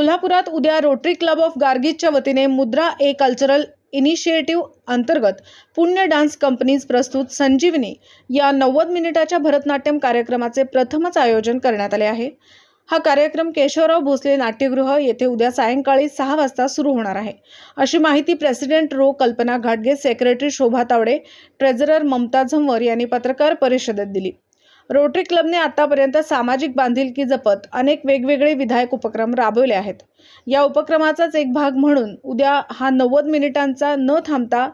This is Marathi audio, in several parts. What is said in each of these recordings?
कोल्हापुरात उद्या रोटरी क्लब ऑफ गार्गीजच्या वतीने मुद्रा ए कल्चरल इनिशिएटिव्ह अंतर्गत पुण्य डान्स कंपनीज प्रस्तुत संजीवनी या नव्वद मिनिटाच्या भरतनाट्यम कार्यक्रमाचे प्रथमच आयोजन करण्यात आले आहे. हा कार्यक्रम केशवराव भोसले नाट्यगृह येथे उद्या सायंकाळी सहा वाजता सुरू होणार आहे. अशी माहिती प्रेसिडेंट रो कल्पना घाटगे सेक्रेटरी शोभा तावडे ट्रेझरर ममता झंवर यांनी पत्रकार परिषदेत दिली. रोटरी क्लबने आतापर्यंत सामाजिक बांधिलकी जपत अनेक वेगवेगळे विधायक उपक्रम राबवले आहेत. या उपक्रमाचाच एक भाग म्हणून उद्या हा नव्वद मिनिटांचा न थांबता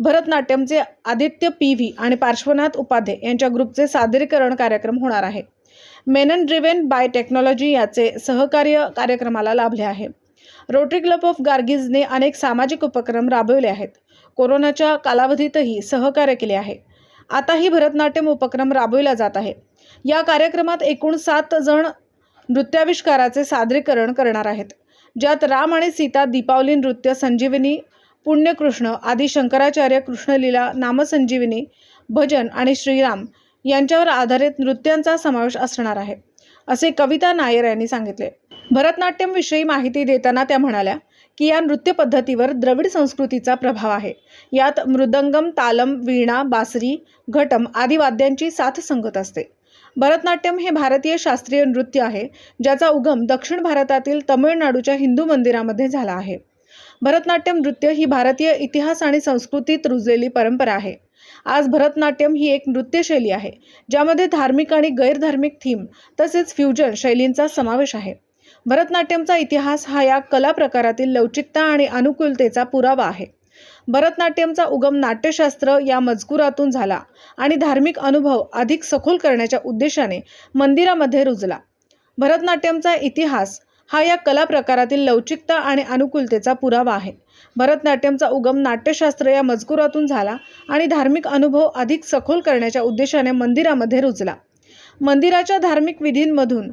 भरतनाट्यमचे आदित्य पी व्ही आणि पार्श्वनाथ उपाध्ये यांच्या ग्रुपचे सादरीकरण कार्यक्रम होणार आहे. मेनन ड्रिव्हन बाय टेक्नॉलॉजी याचे सहकार्य कार्यक्रमाला लाभले आहे. रोटरी क्लब ऑफ गार्गीजने अनेक सामाजिक उपक्रम राबवले आहेत. कोरोनाच्या कालावधीतही सहकार्य केले आहे. आताही भरतनाट्यम उपक्रम राबविला जात आहे. या कार्यक्रमात एकूण सात जण नृत्याविष्काराचे सादरीकरण करणार आहेत. ज्यात राम आणि सीता दीपावली नृत्य संजीवनी पुण्यकृष्ण आदी शंकराचार्य कृष्णलीला नामसंजीवनी भजन आणि श्रीराम यांच्यावर आधारित नृत्यांचा समावेश असणार आहे. असे कविता नायर यांनी सांगितले. भरतनाट्यम विषयी माहिती देताना त्या म्हणाल्या की या नृत्य पद्धतीवर द्रविड संस्कृतीचा प्रभाव आहे. यात मृदंगम तालम वीणा बासरी घटम आदी वाद्यांची साथ संगत असते. भरतनाट्यम हे भारतीय शास्त्रीय नृत्य आहे ज्याचा उगम दक्षिण भारतातील तमिळनाडूच्या हिंदू मंदिरामध्ये झाला आहे. भरतनाट्यम नृत्य ही भारतीय इतिहास आणि संस्कृतीत रुजलेली परंपरा आहे. आज भरतनाट्यम ही एक नृत्यशैली आहे ज्यामध्ये धार्मिक आणि गैरधार्मिक थीम तसेच फ्युजन शैलींचा समावेश आहे. भरतनाट्यमचा इतिहास हा या कला प्रकारातील लवचिकता आणि अनुकूलतेचा पुरावा आहे. भरतनाट्यमचा उगम नाट्यशास्त्र या मजकुरातून झाला आणि धार्मिक अनुभव अधिक सखोल करण्याच्या उद्देशाने मंदिरामध्ये रुजला. भरतनाट्यमचा इतिहास हा या कला प्रकारातील लवचिकता आणि अनुकूलतेचा पुरावा आहे. भरतनाट्यमचा उगम नाट्यशास्त्र या मजकुरातून झाला आणि धार्मिक अनुभव अधिक सखोल करण्याच्या उद्देशाने मंदिरामध्ये रुजला. मंदिराच्या धार्मिक विधींमधून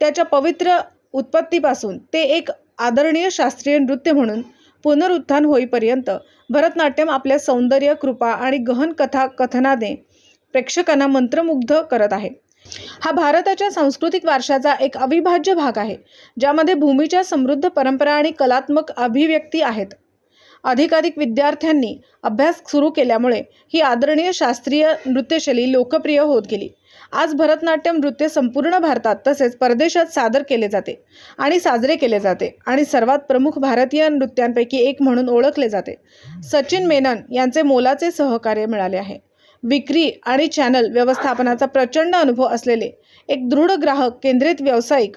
त्याच्या पवित्र उत्पत्तीपासून ते एक आदरणीय शास्त्रीय नृत्य म्हणून पुनरुत्थान होईपर्यंत भरतनाट्यम आपल्या सौंदर्य कृपा आणि गहन कथा कथनाने प्रेक्षकांना मंत्रमुग्ध करत आहे. हा भारताच्या सांस्कृतिक वारशाचा एक अविभाज्य भाग आहे ज्यामध्ये भूमीच्या समृद्ध परंपरा आणि कलात्मक अभिव्यक्ती आहेत. अधिकाधिक विद्यार्थ्यांनी अभ्यास सुरू केल्यामुळे ही आदरणीय शास्त्रीय नृत्यशैली लोकप्रिय होत गेली. आज भरतनाट्यम नृत्य संपूर्ण भारतात तसेच परदेशात सादर केले जाते आणि साजरे केले जाते आणि सर्वात प्रमुख भारतीय नृत्यांपैकी एक म्हणून ओळखले जाते. सचिन मेनन यांचे मोलाचे सहकार्य मिळाले आहे. विक्री आणि चॅनल व्यवस्थापनाचा प्रचंड अनुभव असलेले एक दृढ ग्राहक केंद्रित व्यावसायिक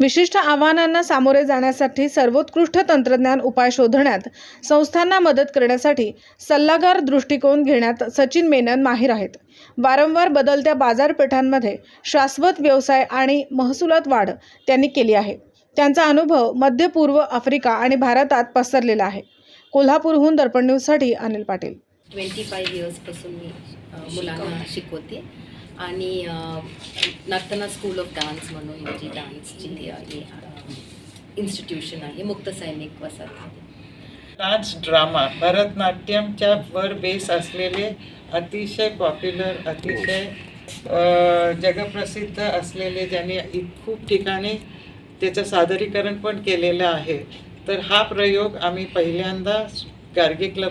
विशिष्ट आव्हानांना सामोरे जाण्यासाठी सर्वोत्कृष्ट तंत्रज्ञान उपाय शोधण्यात संस्थांना मदत करण्यासाठी सल्लागार दृष्टिकोन घेण्यात सचिन मेनन माहीर आहेत. वारंवार बदलत्या बाजारपेठांमध्ये शाश्वत व्यवसाय आणि महसुलात वाढ त्यांनी केली आहे. त्यांचा अनुभव मध्य पूर्व आफ्रिका आणि भारतात पसरलेला आहे. कोल्हापूरहून दर्पण न्यूजसाठी अनिल पाटील. ट्वेंटी फाईव्ह इयर्सपासून मी मुलांना शिकवते. आणि अ, नर्तना स्कूल ऑफ डान्स म्हणून माझी डान्सची इन्स्टिट्यूशन आहे मुक्त सैनिक वसाहत डान्स ड्रामा भरतनाट्यमच्या वर बेस असलेले अतिशय पॉप्युलर अतिशय जगप्रसिद्ध असलेले ज्यांनी इ- खूप ठिकाणी त्याचं सादरीकरण पण केलेलं आहे. तर हा प्रयोग आम्ही पहिल्यांदा गार्गे क्लब